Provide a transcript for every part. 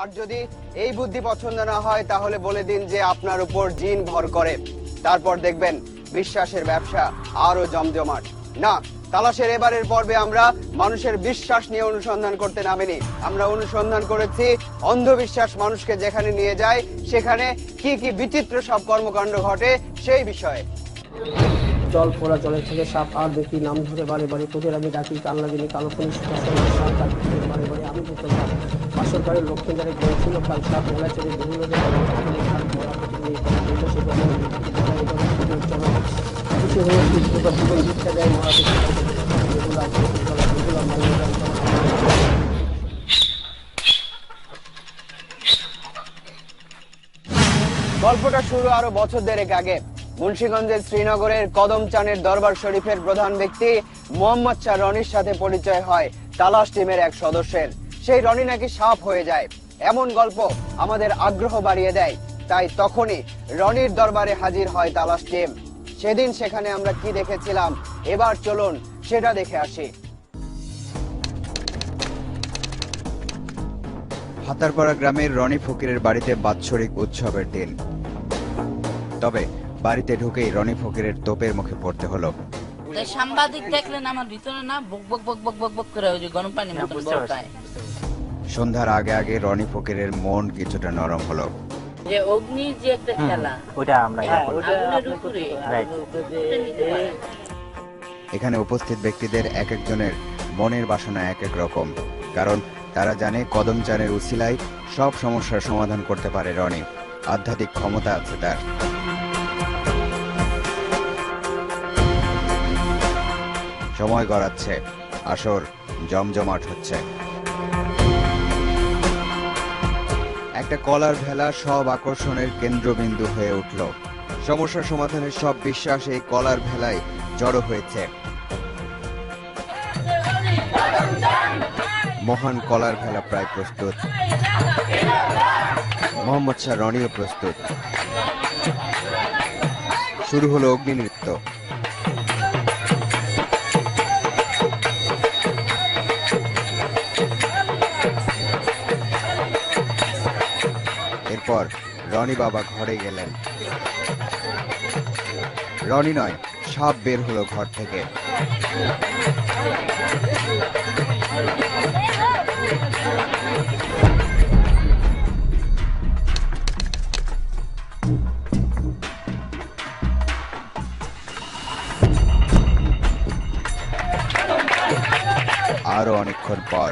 আর যদি এই বুদ্ধি পছন্দ না হয়, তাহলে বলে দিন যে আপনার উপর জিন ভর করে। তারপর দেখবেন বিশ্বাসের ব্যবসা আরও জমজমাট। না, তালাশের এবারের পর্বে আমরা মানুষের বিশ্বাস নিয়ে অনুসন্ধান করতে নামিনি। আমরা অনুসন্ধান করেছি অন্ধবিশ্বাস মানুষকে যেখানে নিয়ে যায়, সেখানে কি কি বিচিত্র সব কর্মকাণ্ড ঘটে সেই বিষয়ে। জল পোড়া জলের থেকে সাপ আর দেখি নাম ধরে বারে বারে তোদের আমি ডাকি কান্না দিনি কালো ডাকি বারে বারে আমি গিয়েছিল কাল সাপ গল্পটা শুরু আরও বছর দেড়েক আগে। মুন্সিগঞ্জের শ্রীনগরের কদম চানের দরবার শরীফের প্রধান ব্যক্তি মোহাম্মদ শাহ রনির সাথে পরিচয় হয় তালাশ টিমের এক সদস্যের। সেই রনি নাকি সাপ হয়ে যায়। এমন গল্প আমাদের আগ্রহ বাড়িয়ে দেয়। তাই তখনই রনির দরবারে হাজির হয় তালাশ টিম। সেদিন সেখানে আমরা কি দেখেছিলাম? এবার চলুন সেটা দেখে আসি। হাতারপাড়া গ্রামের রনি ফকিরের বাড়িতে বাৎসরিক উৎসবের দিন। তবে বাড়িতে ঢুকেই রনি ফকিরের তোপের মুখে পড়তে হলো। সাংবাদিক দেখলেন আমার ভিতরে না বক বক বক বক বক বক করে ওই যে গরম পানি মতন বলতায় সন্ধ্যার আগে আগে রনি ফকিরের মন কিছুটা নরম হলো। যে অগ্নি যে একটা খেলা। ওইটা আমরা হ্যাঁ. ওটা। এখানে উপস্থিত ব্যক্তিদের এক একজনের মনের বাসনা এক এক রকম কারণ তারা জানে কদম চানের উসিলায় সব সমস্যার সমাধান করতে পারে রনি। আধ্যাত্মিক ক্ষমতা আছে তার। সময় গড়াচ্ছে। আসর জমজমাট হচ্ছে। একটা কলার ভেলা সব আকর্ষণের কেন্দ্রবিন্দু হয়ে উঠল। সমস্যা সমাধানের সব বিশ্বাস এই কলার ভেলায় জড়ো হয়েছে। মহান কলার ভেলা প্রায় প্রস্তুত। মোহাম্মদ শাহ রনিও প্রস্তুত। শুরু হলো অগ্নি নৃত্য রনি বাবা ঘরে গেলেন। রনি নয় সাপ বের হলো ঘর থেকে। আরও অনেকক্ষণ পর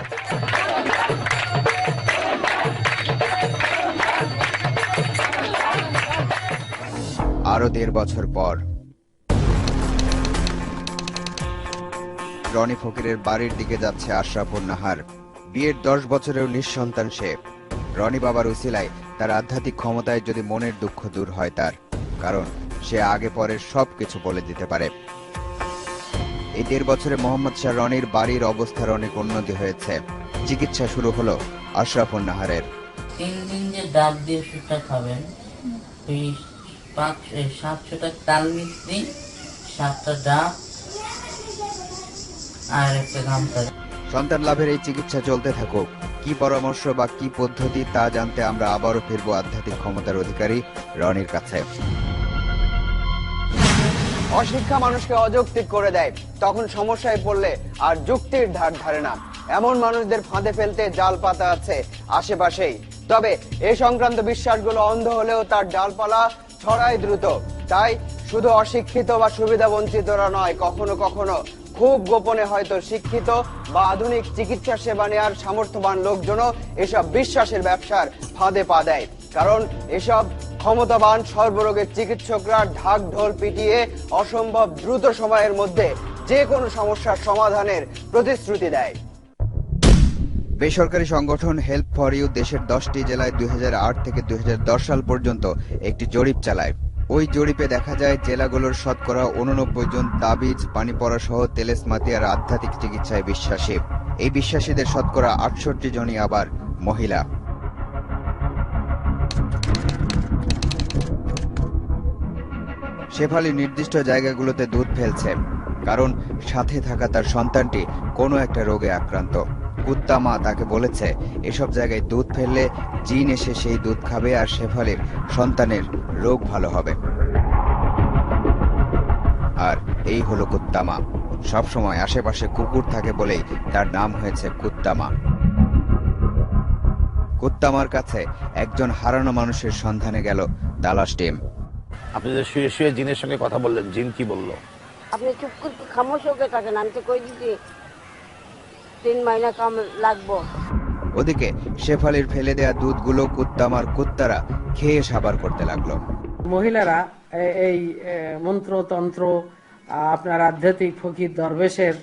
আরও দেড় বছর পর। রনি ফকিরের বাড়ির দিকে যাচ্ছে আশরাফুল নাহার। বিয়ের দশ বছরেও নিঃসন্তান সে। রনি বাবার উসিলায় তার আধ্যাত্মিক ক্ষমতায় যদি মনের দুঃখ দূর হয় তার, কারণ সে আগে পরে সবকিছু বলে দিতে পারে। এই দেড় বছরে মোহাম্মদ শাহ রনির বাড়ির অবস্থার অনেক উন্নতি হয়েছে। চিকিৎসা শুরু হলো আশরাফুল নাহারের। তিন দিন যে দিয়ে খাবেন পাঁচ সাতশোটা তাল মিস্ত্রি সাতটা ডাব আর একটা গামছা। সন্তান লাভের এই চিকিৎসা চলতে থাকুক। কি পরামর্শ বা কি পদ্ধতি তা জানতে আমরা আবারও ফিরবো আধ্যাত্মিক ক্ষমতার অধিকারী রনির কাছে। অশিক্ষা মানুষকে অযৌক্তিক করে দেয়। তখন সমস্যায় পড়লে আর যুক্তির ধার ধারে না। এমন মানুষদের ফাঁদে ফেলতে জাল পাতা আছে আশেপাশেই। তবে এই সংক্রান্ত বিশ্বাসগুলো অন্ধ হলেও তার ডালপালা ছড়ায় দ্রুত। তাই শুধু অশিক্ষিত বা সুবিধা বঞ্চিতরা নয়, কখনো কখনো খুব গোপনে হয়তো শিক্ষিত বা আধুনিক চিকিৎসা সেবা নেওয়ার সামর্থ্যবান লোকজনও এসব বিশ্বাসের ব্যবসার ফাঁদে পা দেয়। কারণ এসব ক্ষমতাবান সর্বরোগের চিকিৎসকরা ঢাক ঢোল পিটিয়ে অসম্ভব দ্রুত সময়ের মধ্যে যে কোনো সমস্যার সমাধানের প্রতিশ্রুতি দেয়। বেসরকারি সংগঠন হেল্প ফর ইউ দেশের দশটি জেলায় দুই হাজার আট থেকে দুই হাজার দশ সাল পর্যন্ত একটি জরিপ চালায়। ওই জরিপে দেখা যায়, জেলাগুলোর শতকরা উননব্বই জন তাবিজ, পানি পড়া সহ তেলেসমাতি আর আধ্যাত্মিক চিকিৎসায় বিশ্বাসী। এই বিশ্বাসীদের শতকরা আটষট্টি জনই আবার মহিলা। শেফালি নির্দিষ্ট জায়গাগুলোতে দুধ ফেলছে, কারণ সাথে থাকা তার সন্তানটি কোনো একটা রোগে আক্রান্ত। কুত্তা মা তাকে বলেছে এসব জায়গায় দুধ ফেললে জিন এসে সেই দুধ খাবে আর শেফালির সন্তানের রোগ ভালো হবে। আর এই হলো কুত্তামা সবসময় আশেপাশে কুকুর থাকে বলেই তার নাম হয়েছে কুত্তামা কুত্তামার কাছে একজন হারানো মানুষের সন্ধানে গেল দালাস টিম। আপনি যে শুয়ে শুয়ে জিনের সঙ্গে কথা বললেন জিন কি বলল? আপনি চুপ করে খামোশ হয়ে থাকেন আমি তো কই দিছি তিন মাইনা কাম লাগবো। ওদিকে শেফালির ফেলে দেয়া দুধগুলো কুত্তামার কুত্তারা খেয়ে সাবার করতে লাগল। মহিলারা এই মন্ত্রতন্ত্র আপনার আধ্যাত্মিক ফকির দরবেশের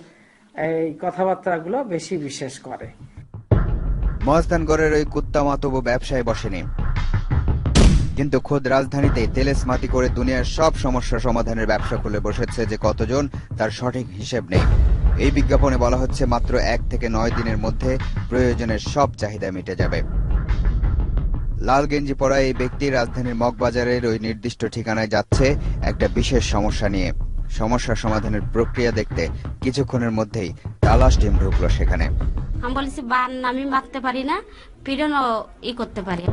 এই কথাবার্তাগুলো বেশি বিশেষ করে। মহাস্থানগড়ের ওই কুত্তামা তবু ব্যবসায় বসেনি। কিন্তু খোদ রাজধানীতে তেলেসমাতি করে দুনিয়ার সব সমস্যা সমাধানের ব্যবসা খুলে বসেছে যে কতজন তার সঠিক হিসেব নেই। এই বিজ্ঞাপনে বলা হচ্ছে মাত্র এক থেকে নয় দিনের মধ্যে প্রয়োজনের সব চাহিদা মিটে যাবে। লাল গেঞ্জি পরা এই ব্যক্তি রাজধানীর মগবাজারের ওই নির্দিষ্ট ঠিকানায় যাচ্ছে একটা বিশেষ সমস্যা নিয়ে। সমস্যা সমাধানের প্রক্রিয়া দেখতে কিছুক্ষণের মধ্যেই তালাশ টিম ঢুকলো সেখানে। আমি বলেছি বান আমি মারতে পারি না পিড়নও ই করতে পারি।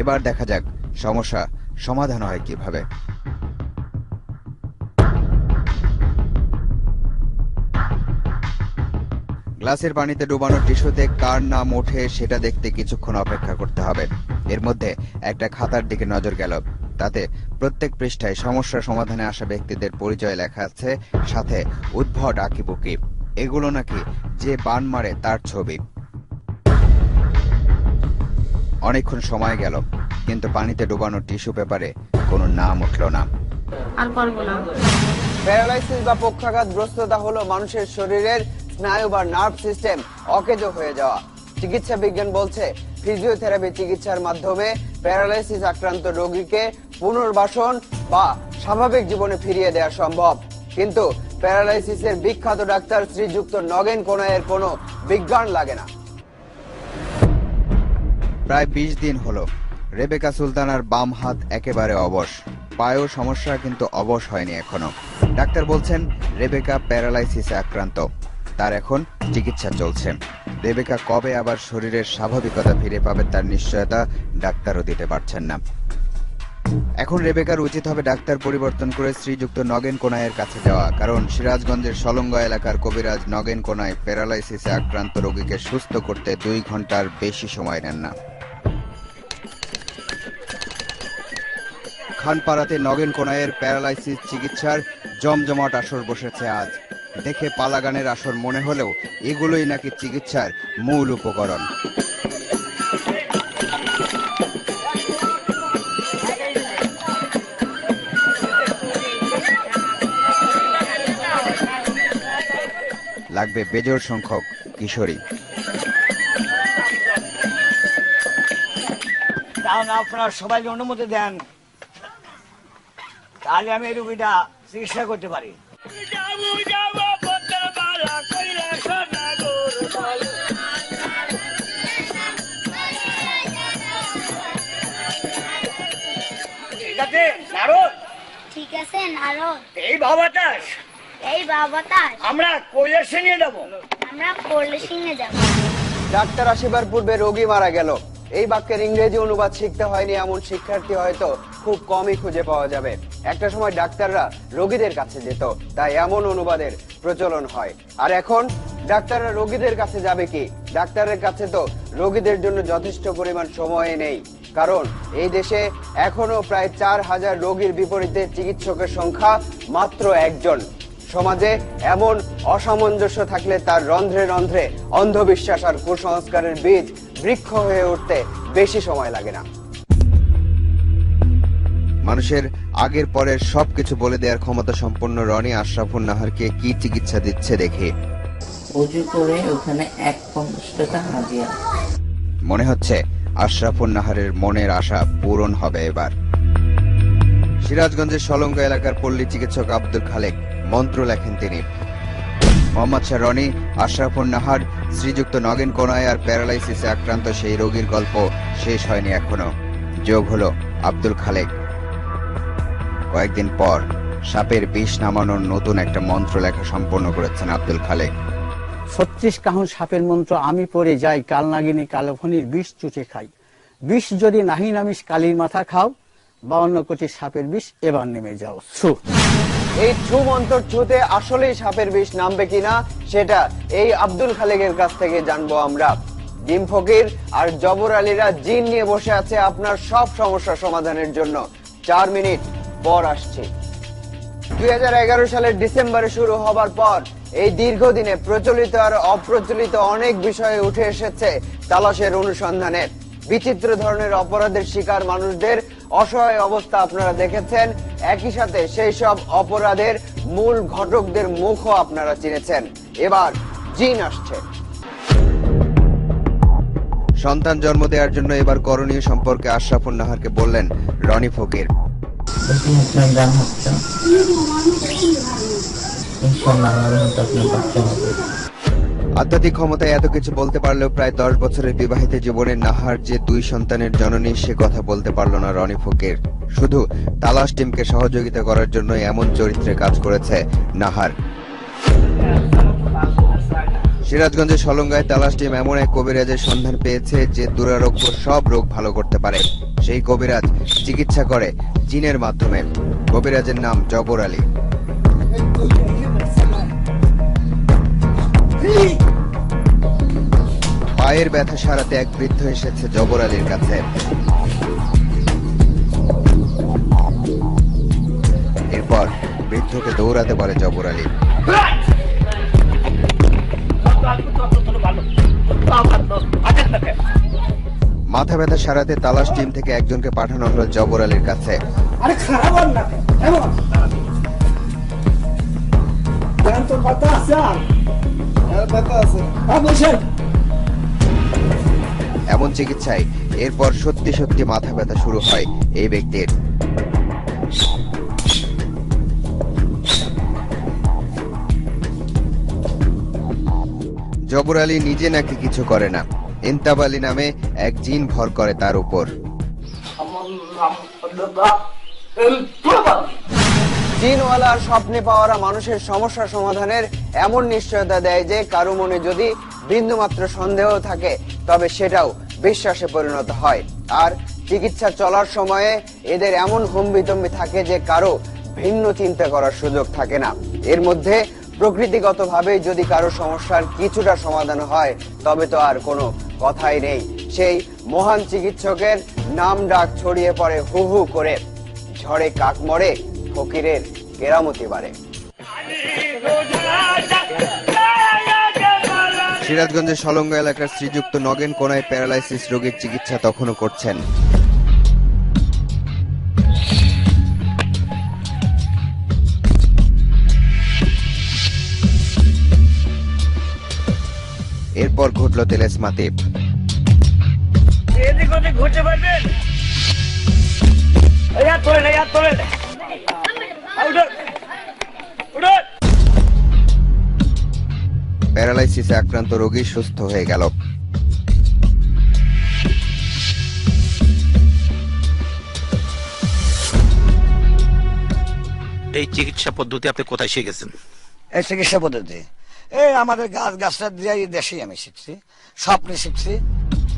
এবার দেখা যাক সমস্যা সমাধান হয় কীভাবে। গ্লাসের পানিতে ডুবানো টিস্যুতে কার নাম ওঠে সেটা দেখতে কিছুক্ষণ অপেক্ষা করতে হবে। এর মধ্যে একটা খাতার দিকে নজর গেল। তাতে প্রত্যেক পৃষ্ঠায় সমস্যা সমাধানে আসা ব্যক্তিদের পরিচয় লেখা আছে সাথে উদ্ভট আঁকিবুকি। এগুলো নাকি যে বান মারে তার ছবি। অনেকক্ষণ সময় গেল কিন্তু পানিতে ডুবানো টিস্যু পেপারে কোনো নাম উঠল না। আর করব না। প্যারালাইসিস বা পক্ষাঘাতগ্রস্ততা হলো মানুষের শরীরের স্নায়ু বা নার্ভ সিস্টেম অকেজ হয়ে যাওয়া। চিকিৎসা বিজ্ঞান বলছে ফিজিওথেরাপি চিকিৎসার মাধ্যমে প্যারালাইসিস আক্রান্ত রোগীকে পুনর্বাসন বা স্বাভাবিক জীবনে ফিরিয়ে দেওয়া সম্ভব। কিন্তু প্যারালাইসিসের বিখ্যাত ডাক্তার শ্রীযুক্ত নগেন কোনায়ের কোনো বিজ্ঞান লাগে না। প্রায় বিশ দিন হলো, রেবেকা সুলতানার বাম হাত একেবারে অবশ। পায়েও সমস্যা কিন্তু অবশ হয়নি এখনও। ডাক্তার বলছেন, রেবেকা প্যারালাইসিসে আক্রান্ত। তার এখন চিকিৎসা চলছে। রেবেকা কবে আবার শরীরের স্বাভাবিকতা ফিরে পাবে তার নিশ্চয়তা ডাক্তারও দিতে পারছেন না। এখন রেবেকার উচিত হবে ডাক্তার পরিবর্তন করে শ্রীযুক্ত নগেন কোনায়ের কাছে যাওয়া, কারণ সিরাজগঞ্জের সলঙ্গ এলাকার কবিরাজ নগেন কোনায় প্যারালাইসিসে আক্রান্ত রোগীকে সুস্থ করতে দুই ঘণ্টার বেশি সময় নেন না। খানপাড়াতে নগেন কোনায়ের প্যারালাইসিস চিকিৎসার জমজমাট আসর বসেছে আজ। দেখে পালাগানের আসর মনে হলেও এগুলোই নাকি চিকিৎসার মূল উপকরণ। লাগবে বেজোর সংখ্যক কিশোরী। তাহলে আপনারা সবাইকে অনুমতি দেন। তাহলে আমি এই রুগীটা চিকিৎসা করতে পারি। নারদ। এই আমরা কৈলাসে নিয়ে যাব। আমরা কলসিংয়ে যাব। ডাক্তার আসিবার পূর্বে রোগী মারা গেল। এই বাক্যের ইংরেজি অনুবাদ শিখতে হয়নি এমন শিক্ষার্থী হয়তো খুব কমই খুঁজে পাওয়া যাবে। একটা সময় ডাক্তাররা রোগীদের কাছে যেত তাই এমন অনুবাদের প্রচলন হয়। আর এখন ডাক্তাররা রোগীদের কাছে যাবে কি? ডাক্তারের কাছে তো রোগীদের জন্য যথেষ্ট পরিমাণ সময় নেই। কারণ এই দেশে এখনও প্রায় চার হাজার রোগীর বিপরীতে চিকিৎসকের সংখ্যা মাত্র একজন। সমাজে এমন অসামঞ্জস্য থাকলে তার রন্ধ্রে রন্ধ্রে অন্ধবিশ্বাস আর কুসংস্কারের বীজ বৃক্ষ হয়ে উঠতে বেশি সময় লাগে না। মানুষের আগের পরের সবকিছু বলে দেওয়ার ক্ষমতা সম্পন্ন রনি আশরাফুল নাহারকে কি চিকিৎসা দিচ্ছে দেখে? উজু করে ওখানে এক পঞ্চাশ টাকা হাজিয়া মনে হচ্ছে আশরাফুল নাহারের মনের আশা পূরণ হবে এবার। সিরাজগঞ্জের সলঙ্গা এলাকার পল্লী চিকিৎসক আব্দুল খালেক মন্ত্র লেখেন তিনি। মোহাম্মদ শাহ রনি আশরাফুল নাহার শ্রীযুক্ত নগেন কোনায় আর প্যারালাইসিসে আক্রান্ত সেই রোগীর গল্প শেষ হয়নি এখনও যোগ হলো আব্দুল খালেক। কয়েকদিন পর সাপের বিষ নামানোর নতুন একটা মন্ত্র লেখা সম্পন্ন করেছেন আব্দুল খালেক। ছত্রিশ কাহন সাপের মন্ত্র আমি পড়ে যাই, কাল নাগিনী কালফনির বিষ চুচে খাই। বিষ যদি নাহি নামিস, কালির মাথা খাও, বাউন্ন কোটি সাপের বিষ এবার নেমে যাও। ছু। এই ছু মন্তর ছুতে আসলেই সাপের বিষ নামবে কিনা, সেটা এই আব্দুল খালেকের কাছ থেকে জানব আমরা। জিম ফকির আর জবর আলীরা জিন নিয়ে বসে আছে আপনার সব সমস্যা সমাধানের জন্য। চার মিনিট পর আসছে। দুই হাজার এগারো সালের ডিসেম্বরে শুরু হবার পর এই দীর্ঘদিনে প্রচলিত আর অপ্রচলিত অনেক বিষয়ে উঠে এসেছে তালাশের অনুসন্ধানে। বিচিত্র ধরনের অপরাধের শিকার মানুষদের অসহায় অবস্থা আপনারা দেখেছেন। একই সাথে সেই সব অপরাধের মূল ঘটকদের মুখও আপনারা চিনেছেন। এবার জিন আসছে। সন্তান জন্ম দেওয়ার জন্য এবার করণীয় সম্পর্কে আশরাফুন নাহারকে বললেন রনি ফকির বেশি আপনার দাম হচ্ছে আধ্যাত্মিক ক্ষমতায় এত কিছু বলতে পারলেও প্রায় দশ বছরের বিবাহিত জীবনে নাহার যে দুই সন্তানের জননী, সে কথা বলতে পারল না রনি ফকির। শুধু তালাশ টিমকে সহযোগিতা করার জন্য এমন চরিত্রে কাজ করেছে নাহার। সিরাজগঞ্জের সলঙ্গায় তালাশ টিম এমন এক কবিরাজের সন্ধান পেয়েছে যে দুরারোগ্য সব রোগ ভালো করতে পারে। সেই কবিরাজ চিকিৎসা করে জিনের মাধ্যমে। কবিরাজের নাম জবর আলী। পায়ের ব্যথা সারাতে এক বৃদ্ধ এসেছে জবর কাছে। এরপর বৃদ্ধকে দৌড়াতে পারে জবর আলী। মাথা ব্যথা সারাতে তালাশ টিম থেকে একজনকে পাঠানো হলো জবর আলীর কাছে। আরে। এমন চিকিৎসায় এরপর সত্যি সত্যি মাথা ব্যথা শুরু হয় এই ব্যক্তির। জবর আলী নিজে নাকি কিছু করে না। ইন্তাব আলী নামে এক জিন ভর করে তার উপর। জিনওয়ালার স্বপ্নে পাওয়ারা মানুষের সমস্যা সমাধানের এমন নিশ্চয়তা দেয় যে কারও মনে যদি বিন্দুমাত্র সন্দেহ থাকে, তবে সেটাও বিশ্বাসে পরিণত হয়। আর চিকিৎসা চলার সময়ে এদের এমন হম্বিতম্বি থাকে যে কারও ভিন্ন চিন্তা করার সুযোগ থাকে না। এর মধ্যে প্রকৃতিগতভাবে যদি কারও সমস্যার কিছুটা সমাধান হয়, তবে তো আর কোনো কথাই নেই। সেই মহান চিকিৎসকের নাম ডাক ছড়িয়ে পড়ে হু হু করে। ঝড়ে কাক মরে ফকিরের কেরামতি বাড়ে। সিরাজগঞ্জের সলঙ্গ এলাকার শ্রীযুক্ত নগেন কোনায় প্যারালাইসিস রোগের চিকিৎসা তখনও করছেন। এরপর ঘটল এদিক ওদিক ঘুরতে পারবেন? এই হাত তোলেন হাত তোলেন প্যারালাইসিসে আক্রান্ত রোগী সুস্থ হয়ে গেল। এই চিকিৎসা পদ্ধতি আপনি কোথায় শিখেছেন এই চিকিৎসা পদ্ধতি। এই আমাদের গাছ গাছটা দিয়ে দেশেই আমি শিখছি। স্বপ্নে শিখছি।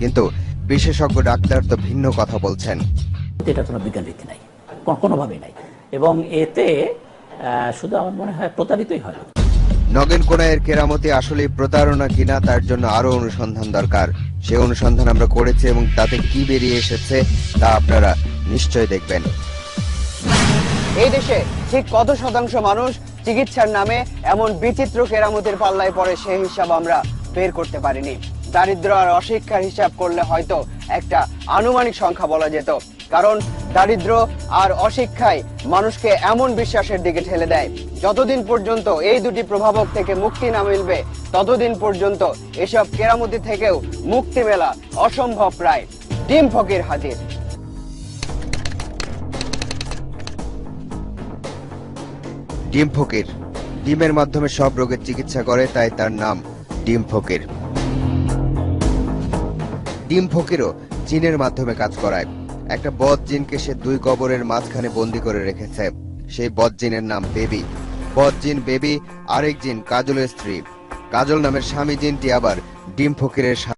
কিন্তু বিশেষজ্ঞ ডাক্তার তো ভিন্ন কথা বলছেন। এটা কোনো বিজ্ঞান ভিত্তি নাই। কোনোভাবেই নাই। এবং এতে শুধু আমার মনে হয় প্রতারিতই হয় নগেন কোনায়ের কেরামতি আসলে প্রতারণা কিনা তার জন্য আরও অনুসন্ধান দরকার। সে অনুসন্ধান আমরা করেছি এবং তাতে কি বেরিয়ে এসেছে তা আপনারা নিশ্চয় দেখবেন। এই দেশে ঠিক কত শতাংশ মানুষ চিকিৎসার নামে এমন বিচিত্র কেরামতির পাল্লায় পড়ে সেই হিসাব আমরা বের করতে পারিনি। দারিদ্র আর অশিক্ষার হিসাব করলে হয়তো একটা আনুমানিক সংখ্যা বলা যেত। কারণ দারিদ্র আর অশিক্ষায় মানুষকে এমন বিশ্বাসের দিকে ঠেলে দেয়। যতদিন পর্যন্ত এই দুটি প্রভাবক থেকে মুক্তি না মিলবে, ততদিন পর্যন্ত এসব কেরামতি থেকেও মুক্তি মেলা অসম্ভব প্রায়। ডিম ফকির হাজির। ডিম ফকির। ডিমের মাধ্যমে সব রোগের চিকিৎসা করে, তাই তার নাম ডিম ফকির। ডিম ফকিরও চীনের মাধ্যমে কাজ করায়। একটা বদ জিনকে সে দুই কবরের মাঝখানে বন্দি করে রেখেছে। সেই বদ জিনের নাম বেবি। বদ জিন বেবি, আরেক জিন কাজলের স্ত্রী। কাজল নামের স্বামী জিনটি আবার ডিম ফকিরের